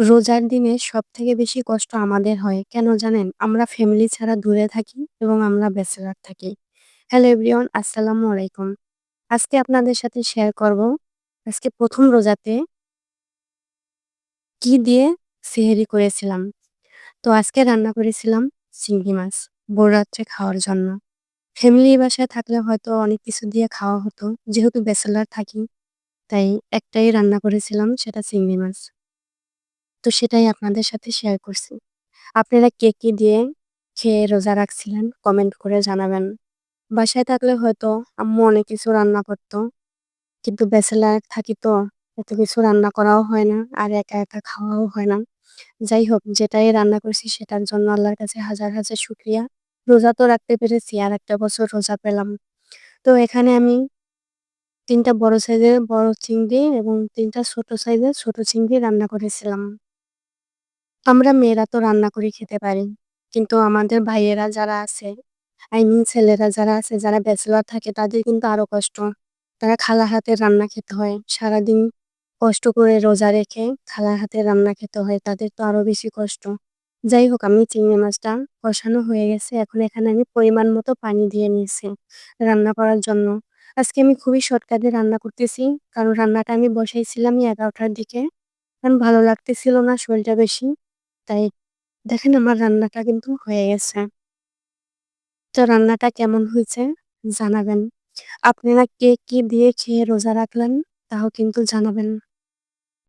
রোজার দিনে সবথেকে বেশি কষ্ট আমাদের হয়। কেন জানেন? আমরা ফ্যামিলি ছাড়া দূরে থাকি এবং আমরা ব্যাচেলর থাকি। হ্যালো এভরিওয়ান, আসসালামু আলাইকুম। আজকে আপনাদের সাথে শেয়ার করব আজকে ১ম রোজাতে কি দিয়ে সেহরি করেছিলাম। তো আজকে রান্না করেছিলাম চিংড়ি মাছ ভোররাত্রে খাওয়ার জন্য। ফ্যামিলি বাসায় থাকলে হয়তো অনেক কিছু দিয়ে খাওয়া হতো। যেহেতু ব্যাচেলর থাকি তাই একটাই রান্না করেছিলাম সেটা চিংড়ি মাছ। তো সেটাই আপনাদের সাথে শেয়ার করছি। আপনারা কে কি দিয়ে খেয়ে রোজা রাখছিলেন কমেন্ট করে জানাবেন। বাসায় থাকলে হয়তো আম্মু অনেক কিছু রান্না করতো, কিন্তু ব্যাচেলার থাকি তো এত কিছু রান্না করাও হয় না, আর একা একা খাওয়াও হয় না যাই হোক, যেটাই রান্না করছি সেটার জন্য আল্লাহর কাছে হাজার হাজার শুক্রিয়া রোজা তো রাখতে পেরেছি, আর একটা বছর রোজা পেলাম তো এখানে আমি তিনটা বড় সাইজের বড় চিংড়ি এবং তিনটা ছোট সাইজের ছোট চিংড়ি রান্না করেছিলাম আমরা মেয়েরা তো রান্না করে খেতে পারি। কিন্তু আমাদের ভাইয়েরা যারা আছে আই মিন ছেলেরা যারা আছে, যারা ব্যাচেলর থাকে, তাদের কিন্তু আরও কষ্ট। তারা খালা হাতে রান্না খেতে হয়। সারাদিন কষ্ট করে রোজা রেখে খালার হাতে রান্না খেতে হয়। তাদের তো আরও বেশি কষ্ট। যাই হোক, আমি চিংড়ি মাছটা কষানো হয়ে গেছে। এখন এখানে আমি পরিমাণ মতো পানি দিয়ে নিয়েছি রান্না করার জন্য। আজকে আমি খুবই শর্টকাটে রান্না করতেছি। কারণ রান্নাটা আমি বসাইছিলাম এগারোটার দিকে। কারণ ভালো লাগতেছিল না শরীরটা বেশি। তাই দেখেন আমার রান্নাটা কিন্তু হয়ে গেছে। তো রান্নাটা কেমন হয়েছে জানাবেন। আপনারা কে কি দিয়ে খেয়ে রোজা রাখলেন তাও কিন্তু জানাবেন।